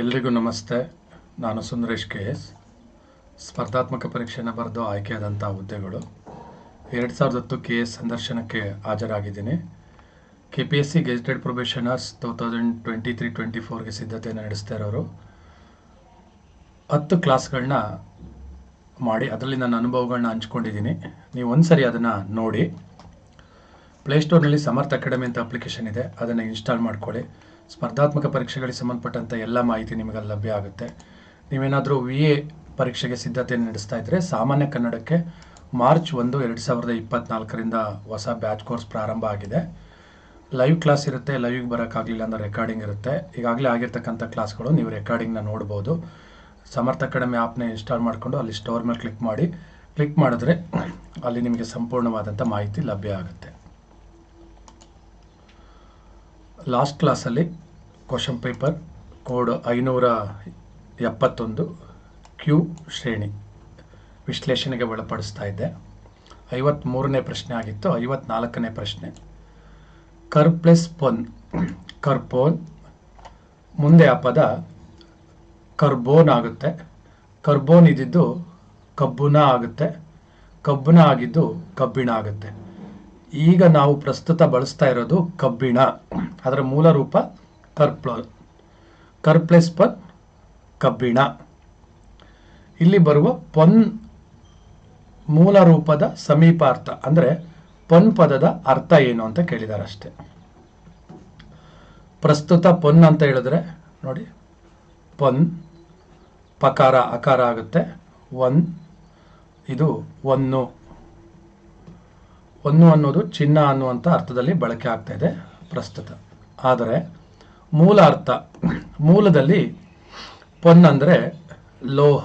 ಎಲ್ರಿಗೂ ನಮಸ್ತೆ. ನಾನು ಸುಂದರೇಶ್ ಕೆ ಎಸ್. ಸ್ಪರ್ಧಾತ್ಮಕ ಪರೀಕ್ಷೆಯನ್ನು ಬರೆದು ಆಯ್ಕೆಯಾದಂಥ ಹುದ್ದೆಗಳು. ಎರಡು ಸಾವಿರದ ಹತ್ತು ಕೆ ಎಸ್ ಸಂದರ್ಶನಕ್ಕೆ ಹಾಜರಾಗಿದ್ದೀನಿ. K P S C gazetted probationers two thousand twenty three twenty ಫೋರ್ಗೆ ಸಿದ್ಧತೆಯನ್ನು ನಡೆಸ್ತಾ ಇರೋರು. ಹತ್ತು ಕ್ಲಾಸ್ಗಳನ್ನ ಮಾಡಿ, ಅದರಲ್ಲಿ ನನ್ನ ಅನುಭವಗಳನ್ನ ಹಂಚ್ಕೊಂಡಿದ್ದೀನಿ. ನೀವು ಒಂದು ಸರಿ ಅದನ್ನು ನೋಡಿ. ಪ್ಲೇಸ್ಟೋರ್ನಲ್ಲಿ ಸಮರ್ಥ ಅಕಾಡೆಮಿ ಅಂತ ಅಪ್ಲಿಕೇಶನ್ ಇದೆ. ಅದನ್ನು ಇನ್ಸ್ಟಾಲ್ ಮಾಡ್ಕೊಳ್ಳಿ. ಸ್ಪರ್ಧಾತ್ಮಕ ಪರೀಕ್ಷೆಗಳಿಗೆ ಸಂಬಂಧಪಟ್ಟಂಥ ಎಲ್ಲ ಮಾಹಿತಿ ನಿಮಗೆ ಲಭ್ಯ ಆಗುತ್ತೆ. ನೀವೇನಾದರೂ ವಿ ಎ ಪರೀಕ್ಷೆಗೆ ಸಿದ್ಧತೆಯನ್ನು ನಡೆಸ್ತಾ ಇದ್ದರೆ ಸಾಮಾನ್ಯ ಕನ್ನಡಕ್ಕೆ ಮಾರ್ಚ್ ಒಂದು, ಎರಡು ಸಾವಿರದ ಇಪ್ಪತ್ನಾಲ್ಕರಿಂದ ಹೊಸ ಬ್ಯಾಚ್ ಕೋರ್ಸ್ ಪ್ರಾರಂಭ ಆಗಿದೆ. ಲೈವ್ ಕ್ಲಾಸ್ ಇರುತ್ತೆ. ಲೈವ್ಗೆ ಬರೋಕ್ಕಾಗಲಿಲ್ಲ ಅಂದರೆ ರೆಕಾರ್ಡಿಂಗ್ ಇರುತ್ತೆ. ಈಗಾಗಲೇ ಆಗಿರ್ತಕ್ಕಂಥ ಕ್ಲಾಸ್ಗಳು ನೀವು ರೆಕಾರ್ಡಿಂಗ್ನ ನೋಡ್ಬೋದು. ಸಮರ್ಥ ಅಕಾಡೆಮಿ ಆ್ಯಪ್ನ ಇನ್ಸ್ಟಾಲ್ ಮಾಡಿಕೊಂಡು ಅಲ್ಲಿ ಸ್ಟೋರ್ ಮೇಲೆ ಕ್ಲಿಕ್ ಮಾಡಿ. ಕ್ಲಿಕ್ ಮಾಡಿದ್ರೆ ಅಲ್ಲಿ ನಿಮಗೆ ಸಂಪೂರ್ಣವಾದಂಥ ಮಾಹಿತಿ ಲಭ್ಯ ಆಗುತ್ತೆ. ಲಾಸ್ಟ್ ಕ್ಲಾಸಲ್ಲಿ ಕ್ವಶನ್ ಪೇಪರ್ ಕೋಡ್ ಐನೂರ ಎಪ್ಪತ್ತೊಂದು ಕ್ಯೂ ಶ್ರೇಣಿ ವಿಶ್ಲೇಷಣೆಗೆ ಒಳಪಡಿಸ್ತಾ ಇದ್ದೆ. ಐವತ್ತ್ಮೂರನೇ ಪ್ರಶ್ನೆ ಆಗಿತ್ತು, ಐವತ್ನಾಲ್ಕನೇ ಪ್ರಶ್ನೆ. ಕರ್ ಪ್ಲಸ್ ಪೊನ್ ಕರ್ಪೋನ್ ಮುಂದೆ ಆ ಪದ ಕರ್ಬೋನ್ ಆಗುತ್ತೆ. ಕರ್ಬೋನ್ ಇದ್ದಿದ್ದು ಕಬ್ಬುನ ಆಗುತ್ತೆ. ಕಬ್ಬುನ ಆಗಿದ್ದು ಕಬ್ಬಿಣ ಆಗುತ್ತೆ. ಈಗ ನಾವು ಪ್ರಸ್ತುತ ಬಳಸ್ತಾ ಇರೋದು ಕಬ್ಬಿಣ. ಅದರ ಮೂಲ ರೂಪ ಕರ್ಪ್ಲ, ಕರ್ಪ್ಲೆಸ್ ಪನ್ ಕಬ್ಬಿಣ. ಇಲ್ಲಿ ಬರುವ ಪೊನ್ ಮೂಲ ರೂಪದ ಸಮೀಪಾರ್ಥ, ಅಂದರೆ ಪೊನ್ ಪದದ ಅರ್ಥ ಏನು ಅಂತ ಕೇಳಿದ್ದಾರೆ ಅಷ್ಟೆ ಪ್ರಸ್ತುತ ಪೊನ್ ಅಂತ ಹೇಳಿದ್ರೆ, ನೋಡಿ, ಪೊನ್, ಪಕಾರ, ಅಕಾರ ಆಗುತ್ತೆ. ಒನ್, ಇದು ಒನ್ನು. ಒನ್ನು ಅನ್ನೋದು ಚಿನ್ನ ಅನ್ನುವಂಥ ಅರ್ಥದಲ್ಲಿ ಬಳಕೆ ಆಗ್ತಾ ಇದೆ ಪ್ರಸ್ತುತ. ಆದರೆ ಮೂಲ ಅರ್ಥ, ಮೂಲದಲ್ಲಿ ಪೊನ್ ಅಂದರೆ ಲೋಹ,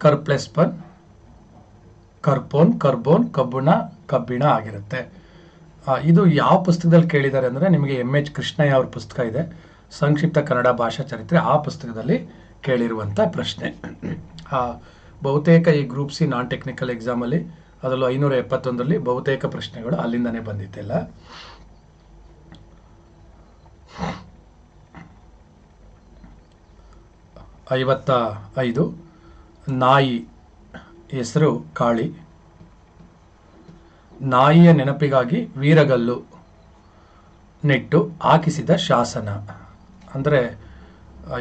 ಕರ್ಪ್ಲೆಸ್ ಪನ್, ಕರ್ಪೋನ್, ಕರ್ಬೋನ್, ಕಬ್ಬುಣ, ಕಬ್ಬಿಣ ಆಗಿರುತ್ತೆ. ಇದು ಯಾವ ಪುಸ್ತಕದಲ್ಲಿ ಕೇಳಿದ್ದಾರೆ ಅಂದರೆ ನಿಮಗೆ ಎಂ ಎಚ್ ಕೃಷ್ಣಯ್ಯ ಅವ್ರ ಪುಸ್ತಕ ಇದೆ. ಸಂಕ್ಷಿಪ್ತ ಕನ್ನಡ ಭಾಷಾ ಚರಿತ್ರೆ ಆ ಪುಸ್ತಕದಲ್ಲಿ ಕೇಳಿರುವಂಥ ಪ್ರಶ್ನೆ. ಬಹುತೇಕ ಈ ಗ್ರೂಪ್ ಸಿ ನಾನ್ ಟೆಕ್ನಿಕಲ್ ಎಕ್ಸಾಮಲ್ಲಿ ಅದರಲ್ಲೂ ಐನೂರ ಎಪ್ಪತ್ತೊಂದರಲ್ಲಿ ಬಹುತೇಕ ಪ್ರಶ್ನೆಗಳು ಅಲ್ಲಿಂದನೇ ಬಂದಿತ್ತಿಲ್ಲ ಐವತ್ತ ಐದು ನಾಯಿ ಹೆಸರು ಕಾಳಿ. ನಾಯಿಯ ನೆನಪಿಗಾಗಿ ವೀರಗಲ್ಲು ನೆಟ್ಟು ಹಾಕಿಸಿದ ಶಾಸನ. ಅಂದರೆ,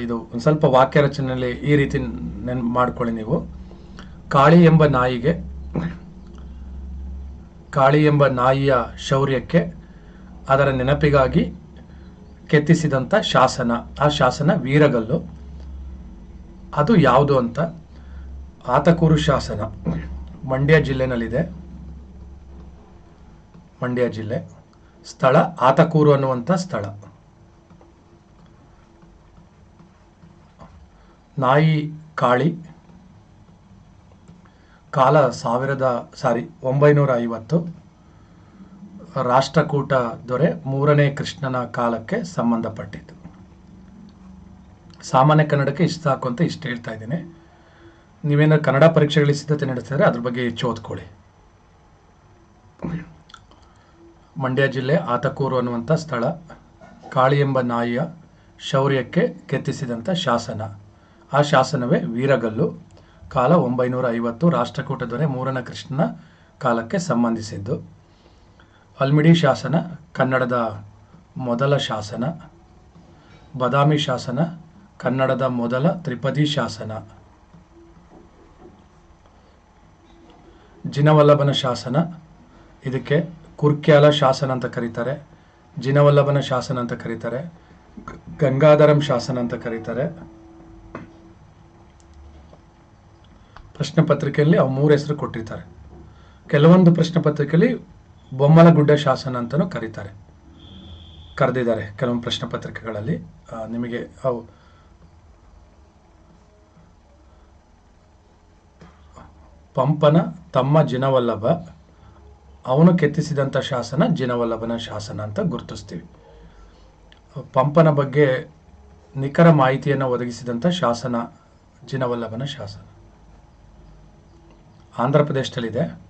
ಇದು ಒಂದು ಸ್ವಲ್ಪ ವಾಕ್ಯ ರಚನೆಯಲ್ಲಿ ಈ ರೀತಿ ನೆನ್, ಮಾಡ್ಕೊಳ್ಳಿ ನೀವು. ಕಾಳಿ ಎಂಬ ನಾಯಿಗೆ, ಕಾಳಿ ಎಂಬ ನಾಯಿಯ ಶೌರ್ಯಕ್ಕೆ ಅದರ ನೆನಪಿಗಾಗಿ ಕೆತ್ತಿಸಿದಂಥ ಶಾಸನ. ಆ ಶಾಸನ ವೀರಗಲ್ಲು. ಅದು ಯಾವುದು ಅಂತ ಆತಕೂರು ಶಾಸನ, ಮಂಡ್ಯ ಜಿಲ್ಲೆನಲ್ಲಿದೆ. ಮಂಡ್ಯ ಜಿಲ್ಲೆ. ಸ್ಥಳ ಆತಕೂರು ಅನ್ನುವಂಥ ಸ್ಥಳ. ನಾಯಿ ಕಾಳಿ, ಕಾಲ ಸಾವಿರದ, ಸಾರಿ, ಒಂಬೈನೂರ ಐವತ್ತು. ರಾಷ್ಟ್ರಕೂಟ ದೊರೆ ಮೂರನೇ ಕೃಷ್ಣನ ಕಾಲಕ್ಕೆ ಸಂಬಂಧಪಟ್ಟಿದ್ದು. ಸಾಮಾನ್ಯ ಕನ್ನಡಕ್ಕೆ ಇಷ್ಟ ಸಾಕು ಅಂತ ಇಷ್ಟು ಹೇಳ್ತಾ ಇದ್ದೀನಿ. ನೀವೇನಾದ್ರು ಕನ್ನಡ ಪರೀಕ್ಷೆಗಳಿಗೆ ಸಿದ್ಧತೆ ನಡೆಸಿದ್ರೆ ಅದ್ರ ಬಗ್ಗೆ ಹೆಚ್ಚು ಓದ್ಕೊಳ್ಳಿ. ಮಂಡ್ಯ ಜಿಲ್ಲೆ ಆತಕೂರು ಅನ್ನುವಂಥ ಸ್ಥಳ, ಕಾಳಿ ಎಂಬ ನಾಯಿಯ ಶೌರ್ಯಕ್ಕೆ ಕೆತ್ತಿಸಿದಂಥ ಶಾಸನ. ಆ ಶಾಸನವೇ ವೀರಗಲ್ಲು. ಕಾಲ ಒಂಬೈನೂರ ಐವತ್ತು ರಾಷ್ಟ್ರಕೂಟ ದೊರೆ ಮೂರನ ಕೃಷ್ಣನ ಕಾಲಕ್ಕೆ ಸಂಬಂಧಿಸಿದ್ದು. ಅಲ್ಮಿಡಿ ಶಾಸನ ಕನ್ನಡದ ಮೊದಲ ಶಾಸನ. ಬದಾಮಿ ಶಾಸನ ಕನ್ನಡದ ಮೊದಲ ತ್ರಿಪದಿ ಶಾಸನ. ಜಿನವಲ್ಲಭನ ಶಾಸನ. ಇದಕ್ಕೆ ಕುರ್ಕ್ಯಾಲ ಶಾಸನ ಅಂತ ಕರೀತಾರೆ. ಜಿನವಲ್ಲಭನ ಶಾಸನ ಅಂತ ಕರೀತಾರೆ. ಗಂಗಾಧರಂ ಶಾಸನ ಅಂತ ಕರೀತಾರೆ. ಪ್ರಶ್ನೆ ಪತ್ರಿಕೆಯಲ್ಲಿ ಅವು ಮೂರು ಹೆಸರು ಕೊಟ್ಟಿರ್ತಾರೆ. ಕೆಲವೊಂದು ಪ್ರಶ್ನೆ ಪತ್ರಿಕೆಯಲ್ಲಿ ಬೊಮ್ಮಲಗುಡ್ಡ ಶಾಸನ ಅಂತಲೂ ಕರೀತಾರೆ. ಕರೆದಿದ್ದಾರೆ ಕೆಲವೊಂದು ಪ್ರಶ್ನೆ ಪತ್ರಿಕೆಗಳಲ್ಲಿ ನಿಮಗೆ ಅವು ಪಂಪನ ತಮ್ಮ ಜಿನವಲ್ಲಭ, ಅವನು ಕೆತ್ತಿಸಿದಂಥ ಶಾಸನ ಜಿನವಲ್ಲಭನ ಶಾಸನ ಅಂತ ಗುರುತಿಸ್ತೀವಿ. ಪಂಪನ ಬಗ್ಗೆ ನಿಖರ ಮಾಹಿತಿಯನ್ನು ಒದಗಿಸಿದಂಥ ಶಾಸನ ಜಿನವಲ್ಲಭನ ಶಾಸನ. ಆಂಧ್ರ ಪ್ರದೇಶದಲ್ಲಿದೆ.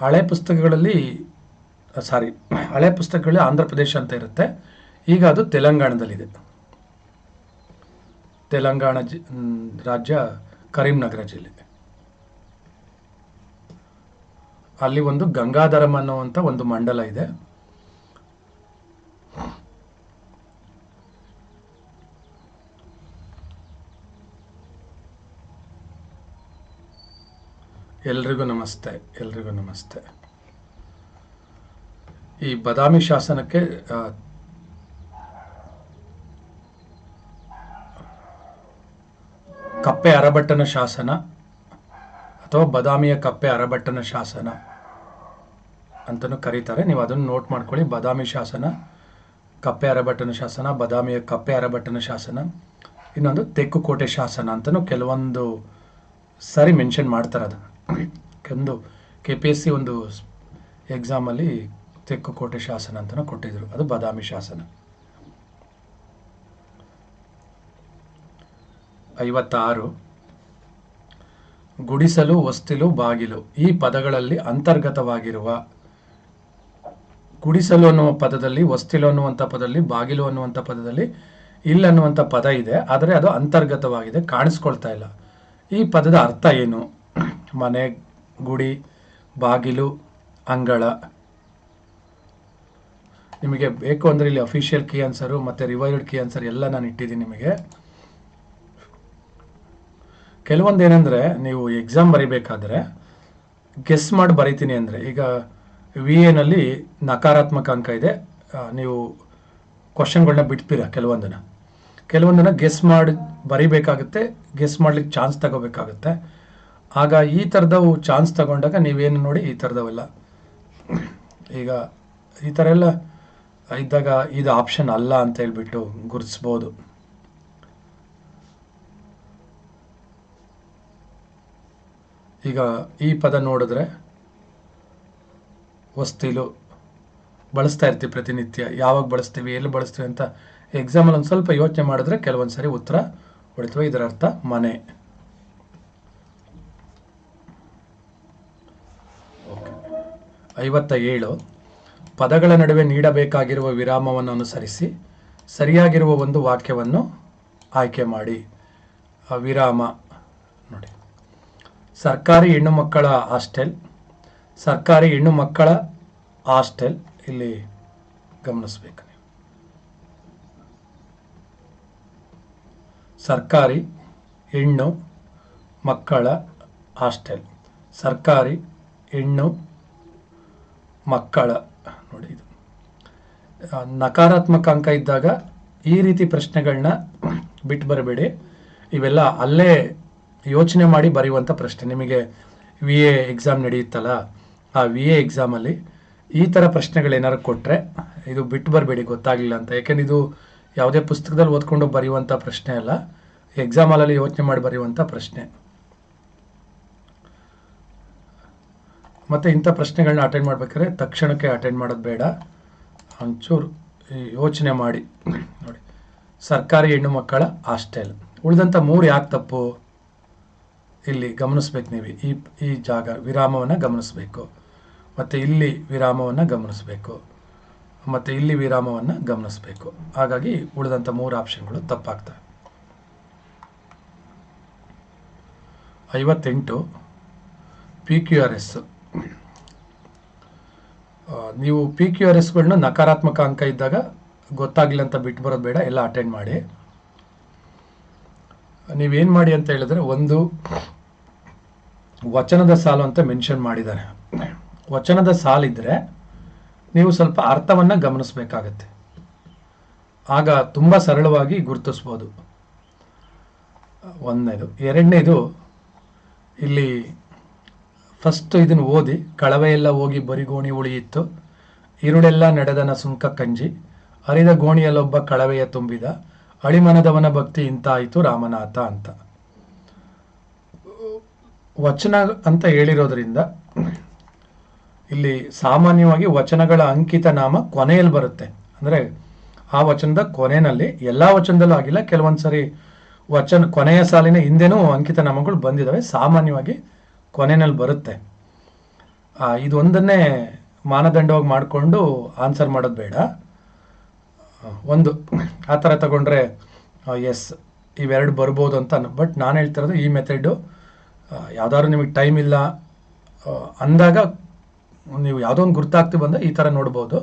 ಹಳೆ ಪುಸ್ತಕಗಳಲ್ಲಿ, ಸಾರಿ, ಹಳೆ ಪುಸ್ತಕಗಳಲ್ಲಿ ಆಂಧ್ರ ಪ್ರದೇಶ ಅಂತ ಇರುತ್ತೆ. ಈಗ ಅದು ತೆಲಂಗಾಣದಲ್ಲಿದೆ. ತೆಲಂಗಾಣ ಜಿ ರಾಜ್ಯ ಕರೀಂನಗರ ಜಿಲ್ಲೆ. ಅಲ್ಲಿ ಒಂದು ಗಂಗಾಧರಂ ಅನ್ನುವಂಥ ಒಂದು ಮಂಡಲ ಇದೆ. ಎಲ್ರಿಗೂ ನಮಸ್ತೆ ಎಲ್ರಿಗೂ ನಮಸ್ತೆ. ಈ ಬದಾಮಿ ಶಾಸನಕ್ಕೆ ಕಪ್ಪೆ ಅರಬಟ್ಟನ ಶಾಸನ ಅಥವಾ ಬದಾಮಿಯ ಕಪ್ಪೆ ಅರಬಟ್ಟನ ಶಾಸನ ಅಂತಲೂ ಕರೀತಾರೆ. ನೀವು ಅದನ್ನು ನೋಟ್ ಮಾಡ್ಕೊಳ್ಳಿ. ಬದಾಮಿ ಶಾಸನ, ಕಪ್ಪೆ ಅರಬಟ್ಟನ ಶಾಸನ, ಬದಾಮಿಯ ಕಪ್ಪೆ ಅರಬಟ್ಟನ ಶಾಸನ, ಇನ್ನೊಂದು ತೆಕ್ಕುಕೋಟೆ ಶಾಸನ ಅಂತಲೂ ಕೆಲವೊಂದು ಸರಿ ಮೆನ್ಷನ್ ಮಾಡ್ತಾರೆ ಅದನ್ನು. ಒಂದು ಕೆ ಪಿ ಎಸ್ ಸಿ ಒಂದು ಎಕ್ಸಾಮಲ್ಲಿ ತೆಕ್ಕುಕೋಟೆ ಶಾಸನ ಅಂತಲೂ ಕೊಟ್ಟಿದ್ರು. ಅದು ಬದಾಮಿ ಶಾಸನ. ಐವತ್ತಾರು, ಗುಡಿಸಲು, ಹೊಸ್ತಿಲು, ಬಾಗಿಲು ಈ ಪದಗಳಲ್ಲಿ ಅಂತರ್ಗತವಾಗಿರುವ ಗುಡಿಸಲು ಅನ್ನುವ ಪದದಲ್ಲಿ ಹೊಸ್ತಿಲು ಅನ್ನುವಂಥ ಪದದಲ್ಲಿ, ಬಾಗಿಲು ಅನ್ನುವಂಥ ಪದದಲ್ಲಿ ಇಲ್ಲ ಅನ್ನುವಂಥ ಪದ ಇದೆ. ಆದರೆ ಅದು ಅಂತರ್ಗತವಾಗಿದೆ, ಕಾಣಿಸ್ಕೊಳ್ತಾ ಇಲ್ಲ. ಈ ಪದದ ಅರ್ಥ ಏನು? ಮನೆ, ಗುಡಿ, ಬಾಗಿಲು, ಅಂಗಳ. ನಿಮಗೆ ಬೇಕು ಅಂದರೆ ಇಲ್ಲಿ ಅಫಿಷಿಯಲ್ ಕೀ ಆನ್ಸರು ಮತ್ತು ರಿವೈರ್ಡ್ ಕೀ ಆನ್ಸರ್ ಎಲ್ಲ ನಾನು ಇಟ್ಟಿದ್ದೀನಿ ನಿಮಗೆ. ಕೆಲವೊಂದೇನೆಂದರೆ, ನೀವು ಎಕ್ಸಾಮ್ ಬರಿಬೇಕಾದ್ರೆ ಗೆಸ್ ಮಾಡಿ ಬರಿತೀನಿ ಅಂದರೆ, ಈಗ ವಿ ಎನಲ್ಲಿ ನಕಾರಾತ್ಮಕ ಅಂಕ ಇದೆ. ನೀವು ಕ್ವಶನ್ಗಳನ್ನ ಬಿಡ್ತೀರಾ ಕೆಲವೊಂದನ್ನು? ಕೆಲವೊಂದನ್ನು ಗೆಸ್ ಮಾಡಿ ಬರಿಬೇಕಾಗುತ್ತೆ ಗೆಸ್ ಮಾಡ್ಲಿಕ್ಕೆ ಚಾನ್ಸ್ ತಗೋಬೇಕಾಗುತ್ತೆ. ಆಗ ಈ ಥರದವು ಚಾನ್ಸ್ ತಗೊಂಡಾಗ ನೀವೇನು ನೋಡಿ ಈ ಥರದವೆಲ್ಲ. ಈಗ ಈ ಥರ ಎಲ್ಲ ಇದ್ದಾಗ ಇದು ಆಪ್ಷನ್ ಅಲ್ಲ ಅಂತ ಹೇಳ್ಬಿಟ್ಟು ಗುರುತಿಸ್ಬೋದು. ಈಗ ಈ ಪದ ನೋಡಿದ್ರೆ ಹೊಸ್ತಿಲು ಬಳಸ್ತಾ ಇರ್ತೀವಿ ಪ್ರತಿನಿತ್ಯ. ಯಾವಾಗ ಬಳಸ್ತೀವಿ, ಎಲ್ಲಿ ಬಳಸ್ತೀವಿ ಅಂತ ಎಕ್ಸಾಮಲ್ಲಿ ಒಂದು ಸ್ವಲ್ಪ ಯೋಚನೆ ಮಾಡಿದ್ರೆ ಕೆಲವೊಂದು ಸಾರಿ ಉತ್ತರ ಹೊಡಿತೀವಿ ಇದರ ಅರ್ಥ ಮನೆ. ಐವತ್ತ ಏಳು ಪದಗಳ ನಡುವೆ ನೀಡಬೇಕಾಗಿರುವ ವಿರಾಮವನ್ನು ಅನುಸರಿಸಿ ಸರಿಯಾಗಿರುವ ಒಂದು ವಾಕ್ಯವನ್ನು ಆಯ್ಕೆ ಮಾಡಿ. ವಿರಾಮ ನೋಡಿ. ಸರ್ಕಾರಿ ಹೆಣ್ಣು ಮಕ್ಕಳ ಹಾಸ್ಟೆಲ್. ಸರ್ಕಾರಿ ಹೆಣ್ಣು ಮಕ್ಕಳ ಹಾಸ್ಟೆಲ್ ಇಲ್ಲಿ ಗಮನಿಸ್ಬೇಕು ನೀವು. ಸರ್ಕಾರಿ ಹೆಣ್ಣು ಮಕ್ಕಳ ಹಾಸ್ಟೆಲ್. ಸರ್ಕಾರಿ ಹೆಣ್ಣು ಮಕ್ಕಳ ನೋಡಿ ಇದು. ನಕಾರಾತ್ಮಕ ಅಂಕ ಇದ್ದಾಗ ಈ ರೀತಿ ಪ್ರಶ್ನೆಗಳನ್ನ ಬಿಟ್ಟು ಬರಬೇಡಿ. ಇವೆಲ್ಲ ಅಲ್ಲೇ ಯೋಚನೆ ಮಾಡಿ ಬರೆಯುವಂಥ ಪ್ರಶ್ನೆ. ನಿಮಗೆ ವಿ ಎ ಎಕ್ಸಾಮ್ ನಡೆಯುತ್ತಲ್ಲ? ಆ ವಿ ಎ ಎಕ್ಸಾಮಲ್ಲಿ ಈ ಥರ ಪ್ರಶ್ನೆಗಳೇನಾದ್ರು ಕೊಟ್ಟರೆ ಇದು ಬಿಟ್ಟು ಬರಬೇಡಿ, ಗೊತ್ತಾಗಲಿಲ್ಲ ಅಂತ. ಯಾಕೆಂದ್ರೆ ಇದು ಯಾವುದೇ ಪುಸ್ತಕದಲ್ಲಿ ಓದ್ಕೊಂಡು ಬರೆಯುವಂಥ ಪ್ರಶ್ನೆ ಅಲ್ಲ ಎಕ್ಸಾಮಲ್ಲಿ ಯೋಚನೆ ಮಾಡಿ ಬರೆಯುವಂಥ ಪ್ರಶ್ನೆ. ಮತ್ತು ಇಂಥ ಪ್ರಶ್ನೆಗಳನ್ನ ಅಟೆಂಡ್ ಮಾಡ್ಬೇಕಾದ್ರೆ ತಕ್ಷಣಕ್ಕೆ ಅಟೆಂಡ್ ಮಾಡೋದು ಬೇಡ. ಒಂಚೂರು ಯೋಚನೆ ಮಾಡಿ. ನೋಡಿ. ಸರ್ಕಾರಿ ಹೆಣ್ಣು ಮಕ್ಕಳ ಹಾಸ್ಟೆಲ್. ಉಳಿದಂಥ ಮೂರು ಯಾಕೆ ತಪ್ಪು? ಇಲ್ಲಿ ಗಮನಿಸ್ಬೇಕು ನೀವು. ಈ ಈ ಜಾಗ, ವಿರಾಮವನ್ನು ಗಮನಿಸಬೇಕು. ಮತ್ತು ಇಲ್ಲಿ ವಿರಾಮವನ್ನು ಗಮನಿಸಬೇಕು. ಮತ್ತು ಇಲ್ಲಿ ವಿರಾಮವನ್ನು ಗಮನಿಸಬೇಕು. ಹಾಗಾಗಿ ಉಳಿದಂಥ ಮೂರು ಆಪ್ಷನ್ಗಳು ತಪ್ಪಾಗ್ತವೆ. ಐವತ್ತೆಂಟು ಪಿ ಕ್ಯೂ ಆರ್ ಎಸ್ ನೀವು ಪಿ ಕ್ಯೂ ಆರ್ ಎಸ್ಗಳನ್ನ ನಕಾರಾತ್ಮಕ ಅಂಕ ಇದ್ದಾಗ ಗೊತ್ತಾಗಲಿಲ್ಲ ಅಂತ ಬಿಟ್ಟು ಬರೋದು ಬೇಡ, ಎಲ್ಲ ಅಟೆಂಡ್ ಮಾಡಿ. ನೀವೇನು ಮಾಡಿ ಅಂತ ಹೇಳಿದ್ರೆ ಒಂದು ವಚನದ ಸಾಲು ಅಂತ ಮೆನ್ಷನ್ ಮಾಡಿದ್ದಾರೆ. ವಚನದ ಸಾಲಿದ್ರೆ ನೀವು ಸ್ವಲ್ಪ ಅರ್ಥವನ್ನು ಗಮನಿಸಬೇಕಾಗತ್ತೆ. ಆಗ ತುಂಬ ಸರಳವಾಗಿ ಗುರುತಿಸ್ಬೋದು. ಒಂದನೇದು. ಎರಡನೇದು, ಇಲ್ಲಿ ಫಸ್ಟ್ ಇದನ್ನು ಓದಿ ಕಳವೆಯೆಲ್ಲ ಹೋಗಿ ಬರಿಗೋಣಿ ಉಳಿಯಿತ್ತು ಇರುಳೆಲ್ಲ ನಡೆದನ ಸುಂಕ ಕಂಜಿ, ಅರಿದ ಗೋಣಿಯಲ್ಲೊಬ್ಬ ಕಳವೆಯ ತುಂಬಿದ, ಅಳಿಮನದವನ ಭಕ್ತಿ ಇಂತಾಯಿತು ರಾಮನಾಥ ಅಂತ. ವಚನ ಅಂತ ಹೇಳಿರೋದ್ರಿಂದ ಇಲ್ಲಿ ಸಾಮಾನ್ಯವಾಗಿ ವಚನಗಳ ಅಂಕಿತ ನಾಮ ಕೊನೆಯಲ್ಲಿ ಬರುತ್ತೆ. ಅಂದರೆ ಆ ವಚನದ ಕೊನೆಯಲ್ಲಿ ಎಲ್ಲ ವಚನದಲ್ಲೂ ಆಗಿಲ್ಲ, ಕೆಲವೊಂದು ಸರಿ ವಚನ ಕೊನೆಯ ಸಾಲಿನ ಹಿಂದೆನೂ ಅಂಕಿತ ನಾಮಗಳು ಬಂದಿದ್ದಾವೆ ಸಾಮಾನ್ಯವಾಗಿ ಕೊನೆಯಲ್ಲಿ ಬರುತ್ತೆ. ಇದೊಂದನ್ನೇ ಮಾನದಂಡವಾಗಿ ಮಾಡಿಕೊಂಡು ಆನ್ಸರ್ ಮಾಡೋದು ಬೇಡ. ಒಂದು, ಆ ಥರ ತಗೊಂಡ್ರೆ ಎಸ್, ಇವೆರಡು ಬರ್ಬೋದು ಅಂತ ಬಟ್ ನಾನು ಹೇಳ್ತಿರೋದು ಈ ಮೆಥಡು ಯಾವ್ದಾದ್ರು ನಿಮಗೆ ಟೈಮ್ ಇಲ್ಲ ಅಂದಾಗ ನೀವು ಯಾವುದೋ ಒಂದು ಗುರ್ತಾಗ್ತಿ ಬಂದರೆ ಈ ಥರ ನೋಡ್ಬೋದು.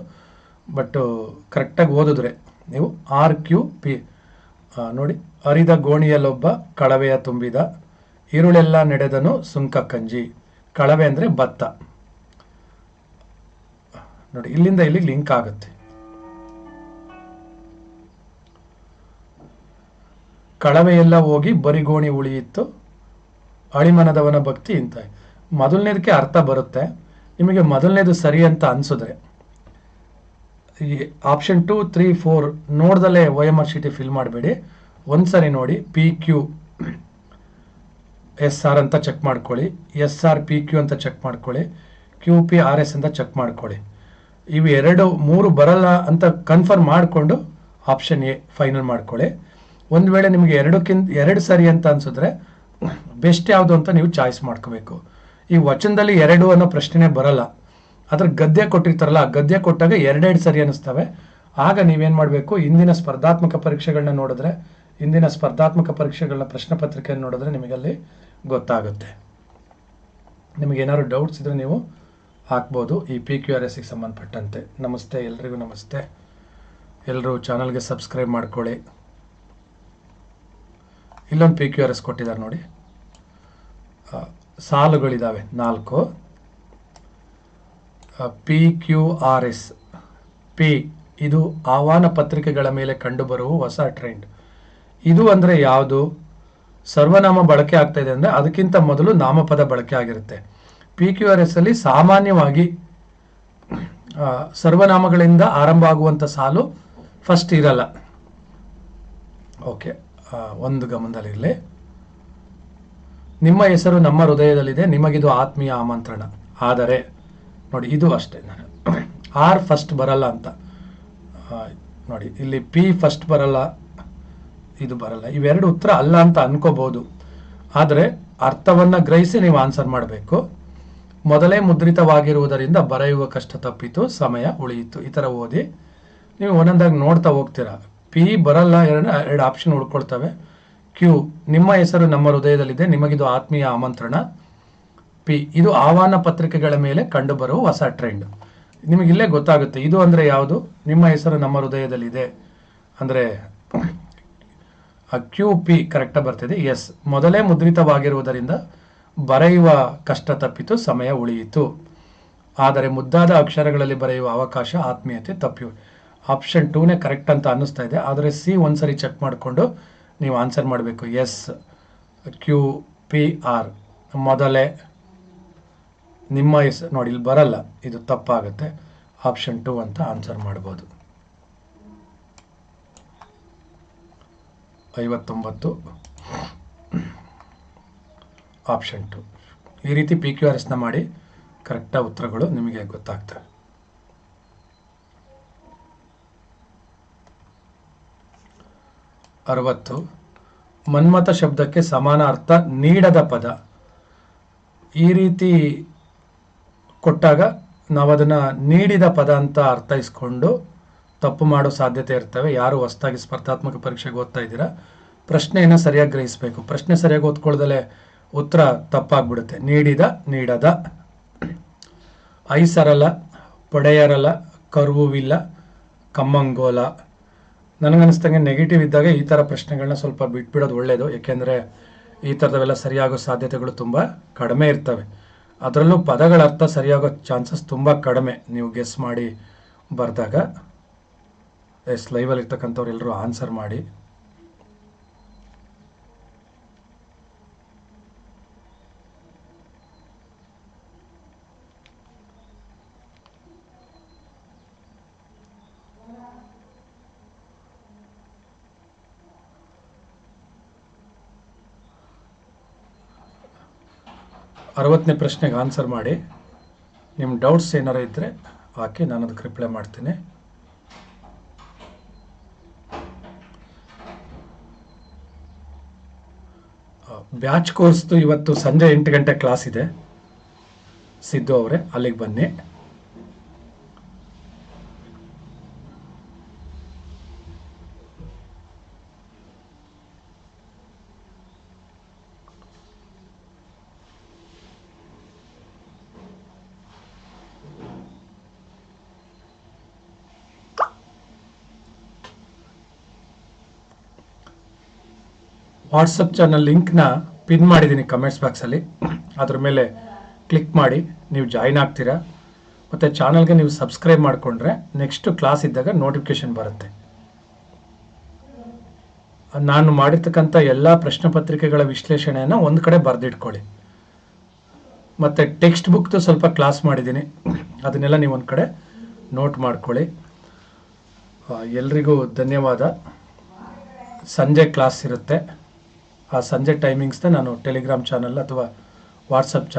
ಬಟ್ ಕರೆಕ್ಟಾಗಿ ಓದಿದ್ರೆ ನೀವು ಆರ್ ಕ್ಯೂ ಪಿ ನೋಡಿ, ಅರಿದ ಗೋಣಿಯಲ್ಲೊಬ್ಬ ಕಳವೆಯ ತುಂಬಿದ, ಈರುಳೆಲ್ಲ ನಡೆದನು ಸುಂಕ ಕಂಜಿ. ಕಳವೆ ಅಂದರೆ ಭತ್ತ. ನೋಡಿ, ಇಲ್ಲಿಂದ ಇಲ್ಲಿಗೆ ಲಿಂಕ್ ಆಗುತ್ತೆ. ಕಳವೆಯೆಲ್ಲ ಹೋಗಿ ಬರಿಗೋಣಿ ಉಳಿಯಿತ್ತು ಅಳಿಮನದವನ ಭಕ್ತಿ ಇಂತ. ಮೊದಲನೇದಕ್ಕೆ ಅರ್ಥ ಬರುತ್ತೆ. ನಿಮಗೆ ಮೊದಲನೇದು ಸರಿ ಅಂತ ಅನಿಸಿದ್ರೆ, ಈ ಆಪ್ಷನ್ ಟು ತ್ರೀ ಫೋರ್ ನೋಡ್ದಲ್ಲೇ ಒ ಎಂ ಆರ್ ಶೀಟಿ ಫಿಲ್ ಮಾಡಬೇಡಿ. ಒಂದ್ಸರಿ ನೋಡಿ ಪಿ ಕ್ಯೂ ಎಸ್ ಆರ್ ಅಂತ ಚೆಕ್ ಮಾಡ್ಕೊಳ್ಳಿ. ಎಸ್ ಆರ್ ಪಿ ಕ್ಯೂ ಅಂತ ಚೆಕ್ ಮಾಡ್ಕೊಳ್ಳಿ. ಕ್ಯೂ ಪಿ ಆರ್ ಎಸ್ ಅಂತ ಚೆಕ್ ಮಾಡ್ಕೊಳ್ಳಿ. ಇವು ಎರಡು, ಮೂರು ಬರಲ್ಲ ಅಂತ ಕನ್ಫರ್ಮ್ ಮಾಡಿಕೊಂಡು ಆಪ್ಷನ್ ಎ ಫೈನಲ್ ಮಾಡ್ಕೊಳ್ಳಿ. ಒಂದು ವೇಳೆ ನಿಮಗೆ ಎರಡಕ್ಕಿಂತ, ಎರಡು ಸರಿ ಅಂತ ಅನಿಸಿದ್ರೆ ಬೆಸ್ಟ್ ಯಾವುದು ಅಂತ ನೀವು ಚಾಯ್ಸ್ ಮಾಡ್ಕೋಬೇಕು. ಈ ವಚನದಲ್ಲಿ ಎರಡು ಅನ್ನೋ ಪ್ರಶ್ನೆ ಬರಲ್ಲ. ಅದ್ರ ಗದ್ಯ ಕೊಟ್ಟಿರ್ತಾರಲ್ಲ ಗದ್ಯ ಕೊಟ್ಟಾಗ ಎರಡೆರಡು ಸರಿ ಅನಿಸ್ತವೆ ಆಗ ನೀವೇನು ಮಾಡಬೇಕು? ಇಂದಿನ ಸ್ಪರ್ಧಾತ್ಮಕ ಪರೀಕ್ಷೆಗಳನ್ನ ನೋಡಿದ್ರೆ, ಇಂದಿನ ಸ್ಪರ್ಧಾತ್ಮಕ ಪರೀಕ್ಷೆಗಳ ಪ್ರಶ್ನೆ ಪತ್ರಿಕೆಯನ್ನು ನೋಡಿದ್ರೆ ನಿಮಗಲ್ಲಿ ಗೊತ್ತಾಗುತ್ತೆ. ನಿಮಗೆ ಏನಾದ್ರು ಡೌಟ್ಸ್ ಇದ್ರೆ ನೀವು ಹಾಕ್ಬೋದು ಈ ಪಿ ಕ್ಯೂ ಆರ್ ಎಸ್ಗೆ ಸಂಬಂಧಪಟ್ಟಂತೆ. ನಮಸ್ತೆ, ಎಲ್ರಿಗೂ ನಮಸ್ತೆ. ಎಲ್ಲರೂ ಚಾನಲ್ಗೆ ಸಬ್ಸ್ಕ್ರೈಬ್ ಮಾಡ್ಕೊಳ್ಳಿ. ಇಲ್ಲೊಂದು ಪಿ ಕ್ಯೂ ಆರ್ ಎಸ್ ಕೊಟ್ಟಿದ್ದಾರೆ ನೋಡಿ. ಸಾಲುಗಳಿದ್ದಾವೆ ನಾಲ್ಕು. P Q R S P ಇದು ಆಹ್ವಾನ ಪತ್ರಿಕೆಗಳ ಮೇಲೆ ಕಂಡುಬರುವ ಹೊಸ ಟ್ರೆಂಡ್ ಇದು ಅಂದರೆ ಯಾವುದು? ಸರ್ವನಾಮ ಬಳಕೆ ಆಗ್ತಾ ಇದೆ ಅಂದರೆ ಅದಕ್ಕಿಂತ ಮೊದಲು ನಾಮಪದ ಬಳಕೆ ಆಗಿರುತ್ತೆ. ಪಿ ಕ್ಯೂ ಆರ್ ಎಸ್ ಅಲ್ಲಿ ಸಾಮಾನ್ಯವಾಗಿ ಸರ್ವನಾಮಗಳಿಂದ ಆರಂಭ ಆಗುವಂಥ ಸಾಲು ಫಸ್ಟ್ ಇರಲ್ಲ. ಓಕೆ ಒಂದು ಗಮನದಲ್ಲಿರಲಿ. ನಿಮ್ಮ ಹೆಸರು ನಮ್ಮ ಹೃದಯದಲ್ಲಿದೆ, ನಿಮಗಿದು ಆತ್ಮೀಯ ಆಮಂತ್ರಣ. ಆದರೆ, ನೋಡಿ, ಇದು ಅಷ್ಟೇ ಆರ್ ಫಸ್ಟ್ ಬರಲ್ಲ ಅಂತ. ನೋಡಿ, ಇಲ್ಲಿ ಪಿ ಫಸ್ಟ್ ಬರಲ್ಲ, ಇದು ಬರಲ್ಲ. ಇವೆರಡು ಉತ್ತರ ಅಲ್ಲ ಅಂತ ಅನ್ಕೋಬಹುದು ಆದರೆ, ಅರ್ಥವನ್ನ ಗ್ರಹಿಸಿ ನೀವು ಆನ್ಸರ್ ಮಾಡಬೇಕು. ಮೊದಲೇ ಮುದ್ರಿತವಾಗಿರುವುದರಿಂದ ಬರೆಯುವ ಕಷ್ಟ ತಪ್ಪಿತು, ಸಮಯ ಉಳಿಯಿತು. ಈ ಥರ ಓದಿ. ನೀವು ಒಂದೊಂದಾಗಿ ನೋಡ್ತಾ ಹೋಗ್ತೀರಾ. ಪಿ ಬರಲ್ಲ ಎರಡು ಎರಡು ಆಪ್ಷನ್ ಉಳ್ಕೊಳ್ತವೆ. ಕ್ಯೂ. ನಿಮ್ಮ ಹೆಸರು ನಮ್ಮ ಹೃದಯದಲ್ಲಿದೆ, ನಿಮಗಿದು ಆತ್ಮೀಯ ಆಮಂತ್ರಣ. ಪಿ. ಇದು ಆಹ್ವಾನ ಪತ್ರಿಕೆಗಳ ಮೇಲೆ ಕಂಡುಬರುವ ಹೊಸ ಟ್ರೆಂಡ್. ನಿಮಗಿಲ್ಲೇ ಗೊತ್ತಾಗುತ್ತೆ, ಇದು ಅಂದರೆ ಯಾವುದು? ನಿಮ್ಮ ಹೆಸರು ನಮ್ಮ ಹೃದಯದಲ್ಲಿದೆ. ಅಂದರೆ ಕ್ಯೂ ಪಿ ಕರೆಕ್ಟಾಗಿ ಬರ್ತಿದೆ. ಎಸ್. ಮೊದಲೇ ಮುದ್ರಿತವಾಗಿರುವುದರಿಂದ ಬರೆಯುವ ಕಷ್ಟ ತಪ್ಪಿತು, ಸಮಯ ಉಳಿಯಿತು. ಆದರೆ ಮುದ್ದಾದ ಅಕ್ಷರಗಳಲ್ಲಿ ಬರೆಯುವ ಅವಕಾಶ ಆತ್ಮೀಯತೆ ತಪ್ಪಿ. ಆಪ್ಷನ್ ಟೂನೇ ಕರೆಕ್ಟ್ ಅಂತ ಅನ್ನಿಸ್ತಾ ಇದೆ. ಆದರೆ ಸಿ ಒಂದ್ಸರಿ ಚೆಕ್ ಮಾಡಿಕೊಂಡು ನೀವು ಆನ್ಸರ್ ಮಾಡಬೇಕು. ಎಸ್ ಕ್ಯೂ ಪಿ ಆರ್ ಮೊದಲೇ ನಿಮ್ಮ ಎಸ್ ನೋಡಿ, ಇಲ್ಲಿ ಬರಲ್ಲ. ಇದು ತಪ್ಪಾಗುತ್ತೆ. ಆಪ್ಷನ್ ಟು ಅಂತ ಆನ್ಸರ್ ಮಾಡ್ಬೋದು. ಐವತ್ತೊಂಬತ್ತು. ಆಪ್ಷನ್ ಟು ಈ ರೀತಿ ಪಿ ಕ್ಯೂ ಆರ್ ಎಸ್ನ ಮಾಡಿ ಕರೆಕ್ಟಾಗಿ ಉತ್ತರಗಳು ನಿಮಗೆ ಗೊತ್ತಾಗ್ತವೆ. ಅರವತ್ತು. ಮನ್ಮಥ ಶಬ್ದಕ್ಕೆ ಸಮಾನ ಅರ್ಥ ನೀಡದ ಪದ. ಈ ರೀತಿ ಕೊಟ್ಟಾಗ ನಾವು ಅದನ್ನು ನೀಡಿದ ಪದ ಅಂತ ಅರ್ಥೈಸ್ಕೊಂಡು ತಪ್ಪು ಮಾಡೋ ಸಾಧ್ಯತೆ ಇರ್ತವೆ. ಯಾರು ಹೊಸದಾಗಿ ಸ್ಪರ್ಧಾತ್ಮಕ ಪರೀಕ್ಷೆಗೆ ಓದ್ತಾ ಇದ್ದೀರಾ? ಪ್ರಶ್ನೆಯನ್ನು ಸರಿಯಾಗಿ ಗ್ರಹಿಸಬೇಕು. ಪ್ರಶ್ನೆ ಸರಿಯಾಗಿ ಓದ್ಕೊಳ್ಳ್ದಲೆ ಉತ್ತರ ತಪ್ಪಾಗ್ಬಿಡುತ್ತೆ. ನೀಡಿದ, ನೀಡದ. ಐಸರಲ ಪಡೆಯರಲ್ಲ, ಕರುವಿಲ್ಲ, ಕಮ್ಮಂಗೋಲ. ನನಗನ್ನಿಸ್ದಂಗೆ ನೆಗೆಟಿವ್ ಇದ್ದಾಗ ಈ ಥರ ಪ್ರಶ್ನೆಗಳನ್ನ ಸ್ವಲ್ಪ ಬಿಟ್ಬಿಡೋದು ಒಳ್ಳೆಯದು ಏಕೆಂದರೆ ಈ ಥರದವೆಲ್ಲ ಸರಿಯಾಗೋ ಸಾಧ್ಯತೆಗಳು ತುಂಬ ಕಡಿಮೆ ಇರ್ತವೆ. ಅದರಲ್ಲೂ ಪದಗಳ ಅರ್ಥ ಸರಿಯಾಗೋ ಚಾನ್ಸಸ್ ತುಂಬ ಕಡಿಮೆ. ನೀವು ಗೆಸ್ ಮಾಡಿ ಬರೆದಾಗ ಎಸ್ ಲೈವಲ್ಲಿ ಇರ್ತಕ್ಕಂಥವ್ರು ಎಲ್ಲರೂ ಆನ್ಸರ್ ಮಾಡಿ. ಅರವತ್ತನೇ ಪ್ರಶ್ನೆಗೆ ಆನ್ಸರ್ ಮಾಡಿ. ನಿಮ್ಮ ಡೌಟ್ಸ್ ಏನಾರು ಇದ್ದರೆ ಹಾಕಿ ನಾನು ಅದಕ್ಕೆ ರಿಪ್ಲೈ ಮಾಡ್ತೀನಿ ಬ್ಯಾಚ್ ಕೋರ್ಸ್ದು ಇವತ್ತು ಸಂಜೆ ಎಂಟು ಗಂಟೆ ಕ್ಲಾಸ್ ಇದೆ. ಸಿದ್ದು ಅವರೇ, ಅಲ್ಲಿಗೆ ಬನ್ನಿ. ವಾಟ್ಸಪ್ ಚಾನಲ್ ಲಿಂಕ್ನ ಪಿನ್ ಮಾಡಿದ್ದೀನಿ ಕಮೆಂಟ್ಸ್ ಬಾಕ್ಸಲ್ಲಿ ಅದ್ರ ಮೇಲೆ ಕ್ಲಿಕ್ ಮಾಡಿ, ನೀವು ಜಾಯಿನ್ ಆಗ್ತೀರಾ? ಮತ್ತು ಚಾನಲ್ಗೆ ನೀವು ಸಬ್ಸ್ಕ್ರೈಬ್ ಮಾಡಿಕೊಂಡ್ರೆ ನೆಕ್ಸ್ಟ್ ಕ್ಲಾಸ್ ಇದ್ದಾಗ ನೋಟಿಫಿಕೇಶನ್ ಬರುತ್ತೆ. ನಾನು ಮಾಡಿರ್ತಕ್ಕಂಥ ಎಲ್ಲ ಪ್ರಶ್ನೆ ಪತ್ರಿಕೆಗಳ ವಿಶ್ಲೇಷಣೆಯನ್ನು ಒಂದು ಕಡೆ ಬರೆದಿಟ್ಕೊಳ್ಳಿ. ಮತ್ತು ಟೆಕ್ಸ್ಟ್ ಬುಕ್ದು ಸ್ವಲ್ಪ ಕ್ಲಾಸ್ ಮಾಡಿದ್ದೀನಿ. ಅದನ್ನೆಲ್ಲ ನೀವು ಒಂದು ಕಡೆ ನೋಟ್ ಮಾಡ್ಕೊಳ್ಳಿ. ಎಲ್ರಿಗೂ ಧನ್ಯವಾದ. ಸಂಜೆ ಕ್ಲಾಸ್ ಇರುತ್ತೆ. ಆ ಸಂಜೆ ಟೈಮಿಂಗ್ಸ್ನ ನಾನು ಟೆಲಿಗ್ರಾಮ್ ಚಾನಲ್ ಅಥವಾ ವಾಟ್ಸಪ್ ಚಾನಲ್